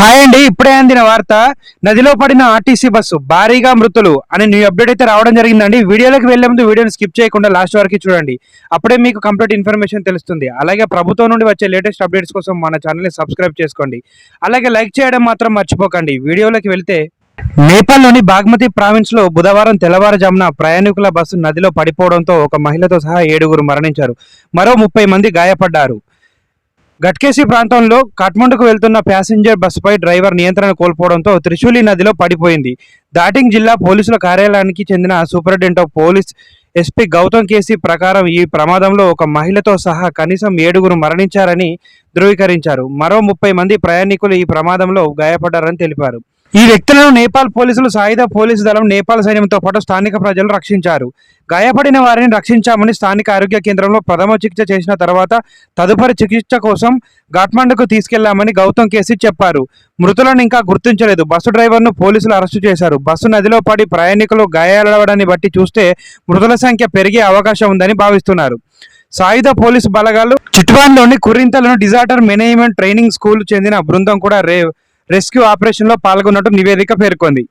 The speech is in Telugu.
హాయ్ అండి ఇప్పుడే అందిన వార్త నదిలో పడిన ఆర్టీసీ బస్సు భారీగా మృతులు అనే న్యూ అప్డేట్ అయితే రావడం జరిగిందండి. వీడియోలోకి వెళ్ళే ముందు వీడియోని స్కిప్ చేయకుండా లాస్ట్ వరకు చూడండి. అప్పుడే మీకు కంప్లీట్ ఇన్ఫర్మేషన్ తెలుస్తుంది. అలాగే ప్రభుత్వం నుండి వచ్చే లేటెస్ట్ అప్డేట్స్ కోసం మన ఛానల్ని సబ్స్క్రైబ్ చేసుకోండి. అలాగే లైక్ చేయడం మాత్రం మర్చిపోకండి. వీడియోలోకి వెళ్తే నేపాల్లోని బాగ్మతి ప్రావిన్స్లో బుధవారం తెల్లవారుజామున ప్రయాణికుల బస్సు నదిలో పడిపోవడంతో ఒక మహిళతో సహా ఏడుగురు మరణించారు. మరో ముప్పై మంది గాయపడ్డారు. గట్కేసి ప్రాంతంలో కాఠ్మండుకు వెళ్తున్న ప్యాసింజర్ బస్సుపై డ్రైవర్ నియంత్రణ కోల్పోవడంతో త్రిశూలి నదిలో పడిపోయింది. దాటింగ్ జిల్లా పోలీసుల కార్యాలయానికి చెందిన superintendent of police SP Gautam KC ప్రకారం ఈ ప్రమాదంలో ఒక మహిళతో సహా కనీసం ఏడుగురు మరణించారని ధృవీకరించారు. మరో ముప్పై మంది ప్రయాణికులు ఈ ప్రమాదంలో గాయపడ్డారని తెలిపారు. ఈ వ్యక్తులను నేపాల్ పోలీసులు సాయుధ పోలీసు దళం నేపాల్ సైన్యంతో పాటు స్థానిక ప్రజలు రక్షించారు. గాయపడిన వారిని రక్షించామని స్థానిక ఆరోగ్య కేంద్రంలో ప్రథమ చికిత్స చేసిన తర్వాత తదుపరి చికిత్స కోసం ఘాట్మండ్కు తీసుకెళ్ళామని గౌతమ్ కేసీ చెప్పారు. మృతులను ఇంకా గుర్తించలేదు. బస్సు డ్రైవర్ను పోలీసులు అరెస్టు చేశారు. బస్సు నదిలో పడి ప్రయాణికులు గాయాలవడాన్ని బట్టి చూస్తే మృతుల సంఖ్య పెరిగే అవకాశం ఉందని భావిస్తున్నారు. సాయుధ పోలీసు బలగాలు చిట్వాన్లోని కురింతలను డిజార్టర్ మేనేజ్మెంట్ ట్రైనింగ్ స్కూల్ చెందిన బృందం కూడా రే రెస్క్యూ ఆపరేషన్లో పాల్గొన్నట్టు నివేదిక పేర్కొంది.